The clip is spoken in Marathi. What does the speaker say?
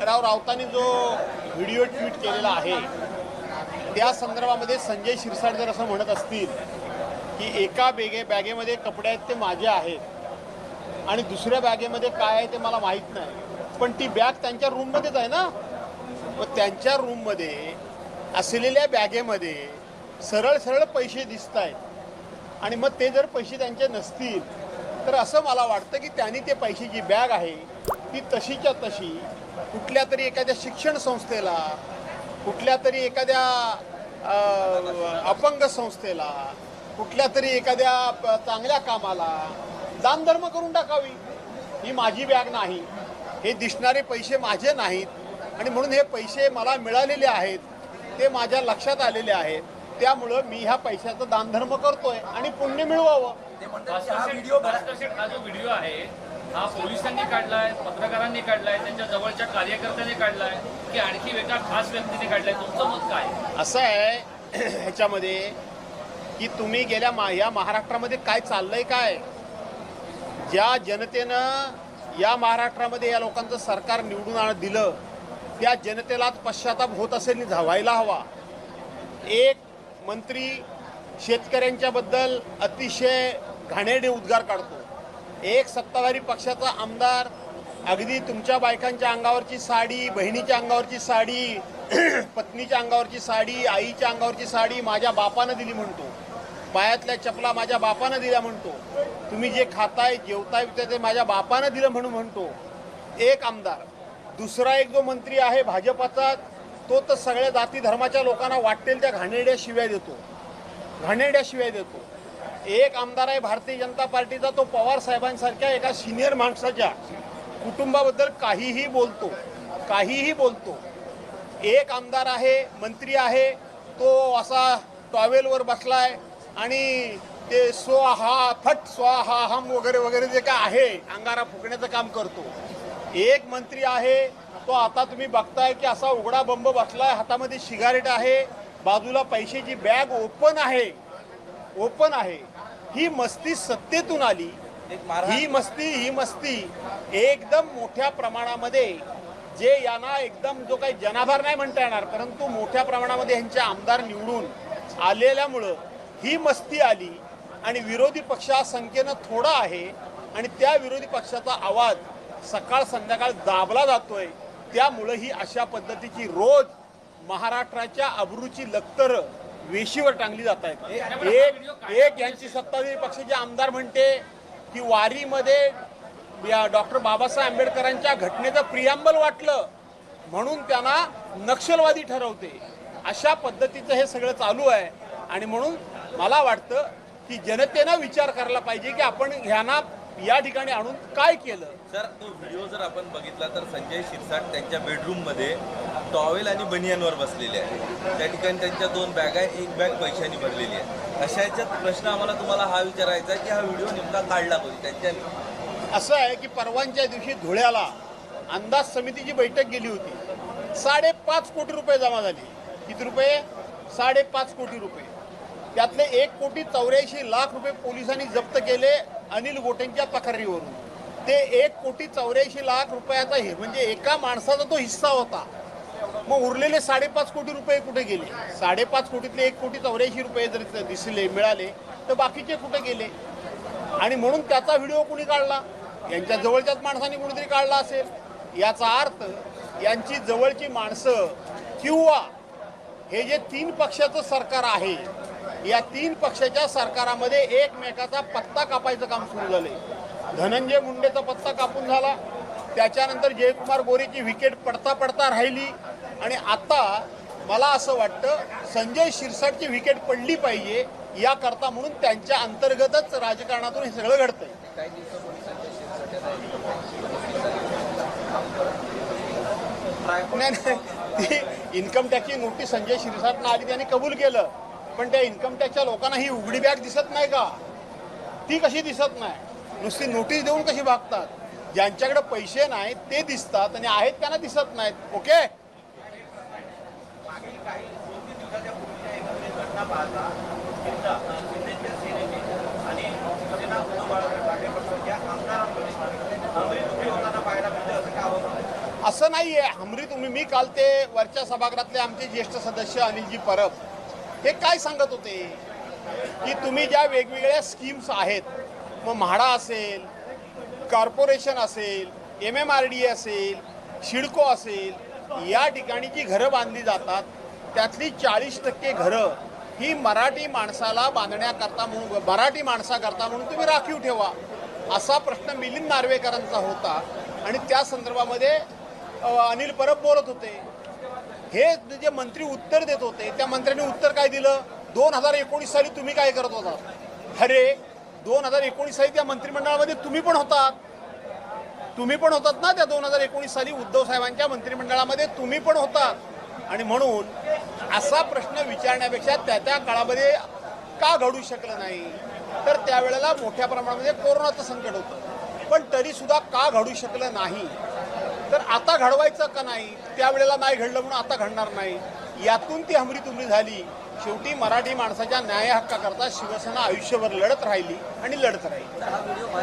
राव राऊतांनी जो व्हिडिओ ट्विट केलेला आहे त्या संदर्भामध्ये संजय शिरसाट जर असं म्हणत असतील की एका बेगे बॅगेमध्ये कपडे आहेत ते माझे आहेत आणि दुसऱ्या बॅगेमध्ये काय आहे ते मला माहीत नाही. पण ती बॅग त्यांच्या रूममध्येच आहे ना? मग त्यांच्या रूममध्ये असलेल्या बॅगेमध्ये सरळ सरळ पैसे दिसत आहेत आणि मग ते जर पैसे त्यांचे नसतील तर असं मला वाटतं की त्यांनी ते पैसे जी बॅग आहे ती तशीच्या तशी कुठल्या तरी एखाद्या शिक्षण संस्थेला कुठल्या तरी एखाद्या अपंग संस्थेला कुठल्या तरी एखाद्या प- चांगल्या कामाला दानधर्म करून टाकावी. ही माझी बॅग नाही. हे दिसणारे पैसे माझे नाहीत. आणि म्हणून हे पैसे मला मिळालेले आहेत ते माझ्या लक्षात आलेले आहेत. त्यामुळं मी ह्या पैशाचं दानधर्म करतोय आणि पुण्य मिळवावं. ते म्हणतात की हा व्हिडिओ हा जो व्हिडिओ आहे हा पोलिसांनी काढलाय पत्रकारांनी काढलाय त्यांच्या जवळच्या कार्यकर्त्यांनी काढलाय की आणखी वेगळ्या खास व्यक्तीने काढलाय? तुमचं मत काय? असं आहे ह्याच्यामध्ये की तुम्ही गेल्या मा या महाराष्ट्रामध्ये काय चाललंय काय? ज्या जनतेनं या महाराष्ट्रामध्ये या लोकांचं सरकार निवडून आण दिलं त्या जनतेला पश्चाताप होत असेल व्हायला हवा. एक मंत्री शेतकऱ्यांच्याबद्दल अतिशय घाणेरडे उद्गार काढतो. एक सत्ताधारी पक्षाचा आमदार अगदी तुमच्या बायकांच्या अंगावरची साडी बहिणीच्या अंगावरची साडी पत्नीच्या अंगावरची साडी आईच्या अंगावरची साडी माझ्या बापानं दिली म्हणतो. पायातल्या चपला माझ्या बापानं दिल्या म्हणतो. तुम्ही जे खाताय जेवताय ते माझ्या बापानं दिलं म्हणून म्हणतो. एक आमदार दुसरा एक जो मंत्री आहे भाजपाचा तो तर सगळ्या जाती धर्माच्या लोकांना वाटेल त्या घाणेरड्या शिव्या देतो. घाणेरड्या शिव्या देतो. एक आमदार आहे भारतीय जनता पार्टीचा तो पवार साहेबांसारख्या एका सिनियर माणसाच्या कुटुंबाबद्दल काहीही बोलतो. काहीही बोलतो. एक आमदार आहे मंत्री आहे तो असा टॉवेलवर बसलाय आणि ते स्वाहा फट स्वाहा हम वगैरे वगैरे जे काय आहे अंगारा फुकण्याचं काम करतो. एक मंत्री आहे तो आता तुम्ही बघताय की असा उघडा बंब बसलाय हातामध्ये सिगारेट आहे बाजूला पैशाची बॅग ओपन आहे. ओपन आहे. ही मस्ती सत्तेतून आली. ही मस्ती ही मस्ती एकदम मोठ्या प्रमाणामध्ये जे यांना एकदम जो काही जनाधार नाही म्हणता येणार परंतु मोठ्या प्रमाणामध्ये यांचे आमदार निवडून आलेल्यामुळं ही मस्ती आली आणि विरोधी पक्ष संख्येनं थोडा आहे आणि त्या विरोधी पक्षाचा आवाज सकाळ संध्याकाळ दाबला जातोय. त्यामुळं ही अशा पद्धतीची रोज महाराष्ट्राच्या अब्रूची लक्तर वेशीवर टांगली जात आहेत. एक एक यांची सत्ताधारी पक्षाचे आमदार म्हणते की वारीमध्ये डॉक्टर बाबासाहेब आंबेडकरांच्या घटनेचं प्रियांबल वाटलं म्हणून त्यांना नक्षलवादी ठरवते. अशा पद्धतीचं हे सगळं चालू आहे. आणि म्हणून मला वाटतं की जनतेनं विचार करायला पाहिजे की आपण ह्यांना या ठिकाणी आणून काय केलं? सर तो व्हिडिओ जर आपण बघितला तर संजय शिरसाट त्यांच्या बेडरूममध्ये टॉवेल आणि बनियानवर बसलेले आहे त्या ठिकाणी त्यांच्या दोन बॅग आहे एक बॅग पैशानी भरलेली आहे. अशा याच्यात प्रश्न आम्हाला तुम्हाला हा विचारायचा आहे की हा व्हिडिओ नेमका काढला कधी त्यांच्या असं आहे की परवांच्या दिवशी धुळ्याला अंदाज समितीची बैठक गेली होती. साडेपाच कोटी रुपये जमा झाले. किती रुपये? साडेपाच कोटी रुपये. त्यातले एक कोटी चौऱ्याऐंशी लाख रुपये पोलिसांनी जप्त केले. अनिल गोटेंच्या तक्रारीवरून ते एक कोटी चौऱ्याऐंशी लाख रुपयाचा हे म्हणजे एका माणसाचा तो हिस्सा होता. मग उरलेले साडेपाच कोटी रुपये कुठे गेले? साडेपाच कोटीतले एक कोटी चौऱ्याऐंशी रुपये जर दिसले मिळाले तर बाकीचे कुठे गेले? आणि म्हणून त्याचा व्हिडिओ कुणी काढला? यांच्या जवळच्याच माणसांनी कुणीतरी काढला असेल? याचा अर्थ यांची जवळची माणसं किंवा हे जे तीन पक्षाचं सरकार आहे या तीन पक्षाच्या सरकारामध्ये एकमेकाचा पत्ता कापायचं काम सुरू झालंय. धनंजय मुंडेचा पत्ता कापून झाला. त्याच्यानंतर जयकुमार गोरेची विकेट पडता पडता राहिली. आणि आता मला असं वाटतं संजय शिरसाटची विकेट पडली पाहिजे याकरता म्हणून त्यांच्या अंतर्गतच राजकारणातून हे सगळं घडतंय. नाही नाही. ती इन्कम टॅक्सची नोटीस संजय शिरसाटनं आली त्याने कबूल केलं. पण त्या इन्कम टॅक्सच्या लोकांना ही उघडी बॅग दिसत नाही का? ती कशी दिसत नाही? नुसती नोटीस देऊन कशी भागतात? ज्यांच्याकडे पैसे नाहीत ते दिसतात आणि आहेत त्यांना दिसत नाहीत. ओके असं नाहीये. असं नाही आहे हमरी तुम्ही मी काल ते वरच्या सभागृहातले आमचे ज्येष्ठ सदस्य अनिलजी परब हे काय सांगत होते? की तुम्ही ज्या वेगवेगळ्या स्कीम्स आहेत मग म्हाडा असेल कॉर्पोरेशन असेल एम एम आर डी असेल शिडको असेल या ठिकाणी जी घरं बांधली जातात त्यातली चाळीस टक्के घरं ही मराठी माणसाला बांधण्याकरता म्हणून मराठी माणसाकरता म्हणून तुम्ही राखीव ठेवा असा प्रश्न मिलिंद नार्वेकरांचा होता. आणि त्या संदर्भामध्ये अनिल परब बोलत होते. हे जे मंत्री उत्तर देत होते त्या मंत्र्यांनी उत्तर काय दिलं? दोन हजार एकोणीस साली तुम्ही काय करत होता? अरे दोन हजार एकोणीस साली त्या मंत्रिमंडळामध्ये तुम्ही पण होतात. तुम्ही पण होतात ना त्या दोन हजार एकोणीस साली उद्धव साहेबांच्या मंत्रिमंडळामध्ये? तुम्ही पण होतात. आणि म्हणून असा प्रश्न विचारण्यापेक्षा त्या त्या काळामध्ये का घडू शकलं नाही? तर त्यावेळेला मोठ्या प्रमाणामध्ये कोरोनाचं संकट होतं. पण तरीसुद्धा का घडू शकलं नाही? तर आता घडवायचं का नाही? त्यावेळेला नाही घडलं म्हणून आता घडणार नाही. यातून ती हमरी तुमरी झाली. शेवटी मराठी माणसाच्या न्याय हक्काकरता शिवसेना आयुष्यभर लढत राहिली आणि लढत राहिली.